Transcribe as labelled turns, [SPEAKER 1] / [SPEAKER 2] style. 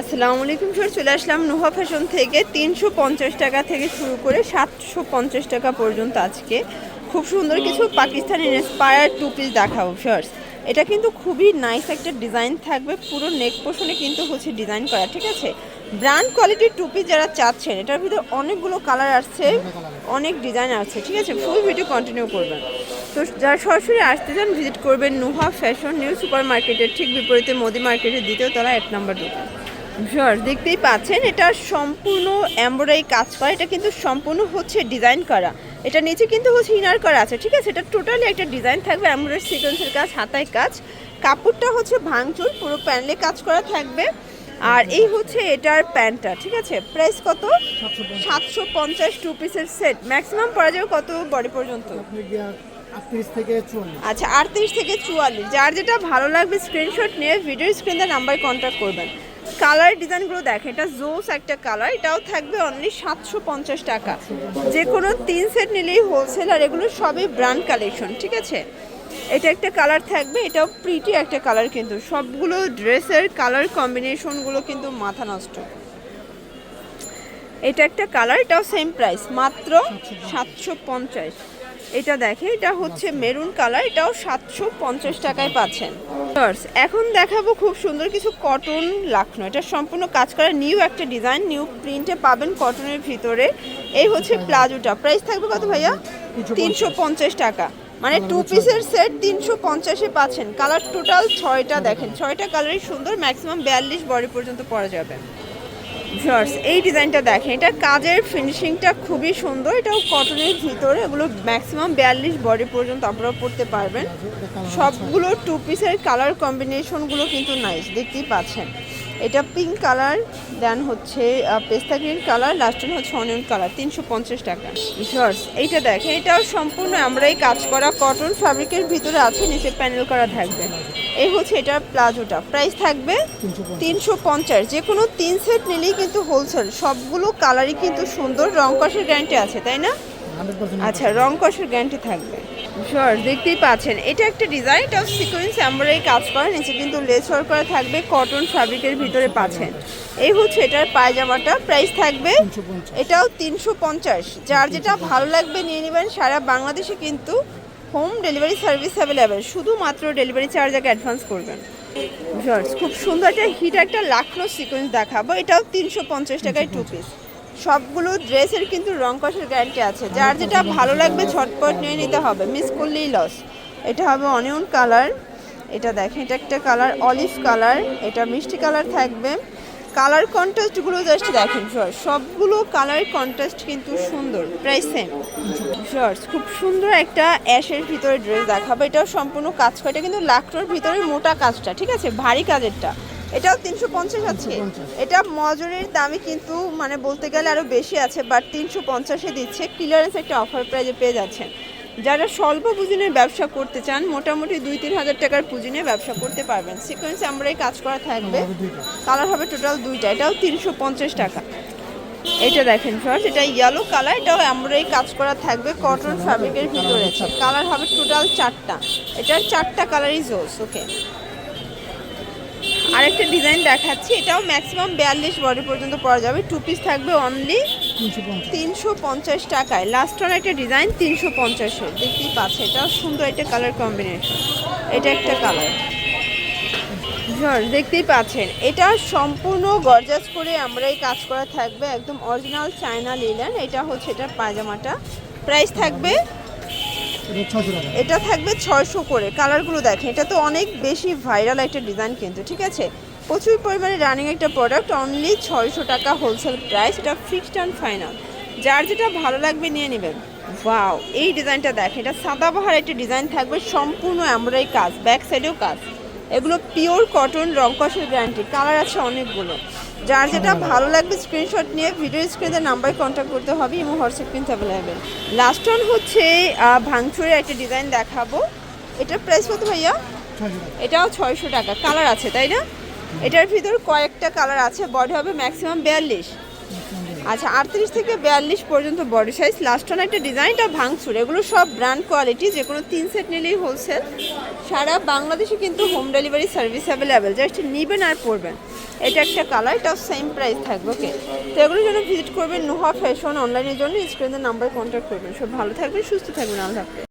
[SPEAKER 1] আসসালামু আলাইকুম স্যার, চলে আসলাম নুহা ফ্যাশন থেকে। তিনশো পঞ্চাশ টাকা থেকে শুরু করে সাতশো পঞ্চাশ টাকা পর্যন্ত আজকে। খুব সুন্দর কিছু পাকিস্তানি ইন্সপায়ার টু পিস দেখাবো শার্টস এটা কিন্তু খুবই নাইস একটা ডিজাইন থাকবে। পুরো নেক পোষণে কিন্তু হচ্ছে ডিজাইন করা, ঠিক আছে? ব্র্যান্ড কোয়ালিটির টুপি যারা চাচ্ছেন, এটার ভিতরে অনেকগুলো কালার আসছে, অনেক ডিজাইন আসছে, ঠিক আছে? ফুল ভিডিও কন্টিনিউ করবেন। তো যারা সরাসরি আসতে চান ভিজিট করবেন নুহা ফ্যাশন নিউ সুপার মার্কেটের ঠিক বিপরীতে, মোদি মার্কেটের দ্বিতীয় তলা এক নম্বর দোকান। দেখতেই পাচ্ছেন এটা সম্পূর্ণ এমব্রয়ডারি কাজ করা এটা কিন্তু সম্পূর্ণ হচ্ছে ডিজাইন করা। এটা নিচে কিন্তু হচ্ছে ইনার করা আছে ঠিক আছে? এটা টোটালি একটা ডিজাইন থাকবে এমব্রয়ডারি সিকোয়েন্সের কাজ হাতায় কাজ। কাপড়টা হচ্ছে ভাঙচুর পুরো প্যানেলে কাজ করা থাকবে। আর এই হচ্ছে এটার প্যান্টটা ঠিক আছে? প্রাইস কত? সাতশো পঞ্চাশ টু পিসের সেট ম্যাক্সিমাম পরা যাবে কত বডি পর্যন্ত? আচ্ছা আটত্রিশ থেকে চুয়াল্লিশ। যার যেটা ভালো লাগবে স্ক্রিনশট নিয়ে ভিডিও স্ক্রিনে নাম্বারে কন্ট্যাক্ট করবেন। কালার ডিজাইনগুলো দেখেন, এটা জোস একটা কালার, এটাও থাকবে অনলি সাতশো পঞ্চাশ টাকা। যে কোনো তিন সেট নিলেই হোলসেল আর এগুলো সবই ব্র্যান্ড কালেকশন ঠিক আছে? এটা একটা কালার থাকবে, এটাও প্রিটি একটা কালার কিন্তু। সবগুলো ড্রেসের কালার কম্বিনেশনগুলো কিন্তু মাথা নষ্ট। এটা একটা কালার, এটাও সেম প্রাইস মাত্র সাতশো পঞ্চাশ। এটা দেখে এটা হচ্ছে মেরুন কালার এটাও সাতশো পঞ্চাশ টাকায় পাচ্ছেন। এখন দেখাবো খুব সুন্দর কিছু কটন লাখনো। এটা সম্পূর্ণ কাজ করা নিউ একটা ডিজাইন নিউ প্রিন্টে পাবেন কটনের ভিতরে। এই হচ্ছে প্লাজোটা প্রাইস থাকবে কত ভাইয়া? তিনশো পঞ্চাশ। টাকা। মানে টু পিসের সেট তিনশো পঞ্চাশে পাচ্ছেন। কালার টোটাল ছয়টা দেখেন। ছয়টা কালারই সুন্দর ম্যাক্সিমাম বিয়াল্লিশ বডি পর্যন্ত পরা যাবে। ভিউয়ার্স, এই ডিজাইনটা দেখেন, এটা কাজের ফিনিশিংটা খুবই সুন্দর, এটাও কটনের ভিতরে, এগুলো ম্যাক্সিমাম বিয়াল্লিশ বডি পর্যন্ত আপনারা পড়তে পারবেন। সবগুলো টু পিসের কালার কম্বিনেশনগুলো কিন্তু নাইস দেখতেই পাচ্ছেন। এটা পিঙ্ক কালার দেন হচ্ছে পেস্তা গ্রিন কালার লাস্ট হচ্ছে অনিয়ন কালার তিনশো পঞ্চাশ টাকা। ভিউয়ার্স, এইটা দেখেন, এটাও সম্পূর্ণ আমরা এই কাজ করা কটন ফ্যাব্রিকের ভিতরে আছে, নিচে প্যানেল করা থাকবে। এই হচ্ছে এটার প্লাজোটা। প্রাইস থাকবে তিনশো পঞ্চাশ। যে কোনো তিন সেট নিলেই কিন্তু হোলসেল সবগুলো কালারই কিন্তু সুন্দর রং কষের গ্যারান্টি আছে তাই না? আচ্ছা রং কষের গ্যারান্টি থাকবে। শিওর দেখতেই পাচ্ছেন। এটা একটা ডিজাইন এটাও সিকোয়েন্স এমব্রয়ডারি কাজ করা নিচে কিন্তু লেস ওয়ার্ক করা থাকবে কটন ফ্যাব্রিকের ভিতরে পাচ্ছেন। এই হচ্ছে এটার পায়জামাটা প্রাইস থাকবে এটাও তিনশো পঞ্চাশ। যার যেটা ভালো লাগবে নিয়ে নেবেন সারা বাংলাদেশে কিন্তু হোম ডেলিভারি সার্ভিস অ্যাভেলেবেল, শুধুমাত্র ডেলিভারি চার্জ আগে অ্যাডভান্স করবেন খুব সুন্দর একটা হিট একটা লাখনো সিকোয়েন্স দেখাবো। এটাও তিনশো পঞ্চাশ টাকায় টু পিস সবগুলো ড্রেসের কিন্তু রং কষের গ্যারান্টি আছে। যার যেটা ভালো লাগবে ঝটপট নিয়ে নিতে হবে মিস করলেই লস এটা হবে অনিয়ন কালার এটা দেখেন, এটা একটা কালার অলিভ কালার এটা মিষ্টি কালার থাকবে। কালার কন্ট্রাস্টগুলো জাস্ট দেখেন শর্ট সবগুলো কালার কন্ট্রাস্ট কিন্তু সুন্দর প্রাইস সেম শর্টস খুব সুন্দর একটা অ্যাশের ভিতরে ড্রেস দেখাবো। এটাও সম্পূর্ণ কাজ করা এটা কিন্তু লাকটোর ভিতরে মোটা কাজটা ঠিক আছে? ভারী কাজেরটা। এটাও তিনশো পঞ্চাশ আছে। এটা মজুরির দামে কিন্তু মানে বলতে গেলে আরও বেশি আছে বাট তিনশো পঞ্চাশে দিচ্ছে। ক্লিয়ারেন্স একটা অফার প্রাইজে পেয়ে যাচ্ছেন। যারা স্বল্প পুঁজি নিয়ে ব্যবসা করতে চান মোটামুটি দুই তিন হাজার টাকার পুঁজি নিয়ে ব্যবসা করতে পারবেন। সিকোয়েন্স আমরা এই কাজ করা থাকবে। কালার হবে টোটাল দুইটা। এটাও তিনশো পঞ্চাশ টাকা। এটা দেখেন ফার্স্ট এটা ইয়েলো কালার এটাও এমব্রয়ডারি কাজ করা থাকবে কটন ফ্যাব্রিকের ভিতরে। কালার হবে টোটাল চারটা। এটার চারটা কালারই জোস ওকে আরেকটা ডিজাইন দেখাচ্ছি। এটাও ম্যাক্সিমাম বিয়াল্লিশ বডি পর্যন্ত পাওয়া যাবে। টু পিস থাকবে অনলি
[SPEAKER 2] তিনশো পঞ্চাশ।
[SPEAKER 1] টাকায়। লাস্ট ওয়ান একটা ডিজাইন তিনশো পঞ্চাশের দেখতেই পাচ্ছে এটাও সুন্দর একটা কালার কম্বিনেশন এটা একটা কালার ঝড় দেখতেই পাচ্ছেন এটা সম্পূর্ণ গর্জাস করে আমরা এই কাজ করা থাকবে একদম অরিজিনাল চায়না লিলেন এটা হচ্ছে এটার পায়জামাটা। প্রাইস থাকবে?
[SPEAKER 2] এটা
[SPEAKER 1] এটা থাকবে ছয়শো করে। কালারগুলো দেখেন এটা তো অনেক বেশি ভাইরাল একটা ডিজাইন কিন্তু ঠিক আছে? প্রচুর পরিমাণে রানিং একটা প্রোডাক্ট অনলি ছয়শো টাকা হোলসেল প্রাইস এটা ফিক্সড অ্যান্ড ফাইনাল যার যেটা ভালো লাগবে নিয়ে নেবেন। ওয়াও এই ডিজাইনটা দেখেন এটা সাদাবাহার একটা ডিজাইন থাকবে সম্পূর্ণ এমব্রয়ডারি কাজ ব্যাক সাইডেও কাজ। এগুলো পিওর কটন রং কষের গ্যারান্টি কালার আছে অনেকগুলো। যার যেটা ভালো লাগবে স্ক্রিনশট নিয়ে ভিডিও স্ক্রিনে নাম্বারে কন্ট্যাক্ট করতে হবে এবং হোয়াটসঅ্যাপ কিন্তু অ্যাভেলেবেল লাস্ট ওয়ান হচ্ছে ভাঙচুরের একটা ডিজাইন দেখাবো। এটার প্রাইস কত ভাইয়া? এটাও ছয়শো টাকা কালার আছে তাই না? এটার ভিতর কয়েকটা কালার আছে বডি হবে ম্যাক্সিমাম বিয়াল্লিশ। আচ্ছা আটত্রিশ থেকে বিয়াল্লিশ পর্যন্ত বডি সাইজ লাস্ট অন একটা ডিজাইনটা ভাঙচুর। এগুলো সব ব্র্যান্ড কোয়ালিটি যে কোনো তিন সেট নিলেই হোলসেল সারা বাংলাদেশে কিন্তু home delivery service available just নেবেন আর পড়বেন এটা একটা কালার এটাও সেম প্রাইস থাকবে ওকে তো এগুলোর জন্য ভিজিট করবেন নুহা ফ্যাশন অনলাইনের জন্য। স্ক্রিনের নাম্বার কন্ট্যাক্ট করবেন। সব ভালো থাকবেন, সুস্থ থাকবেন, আল্লাহ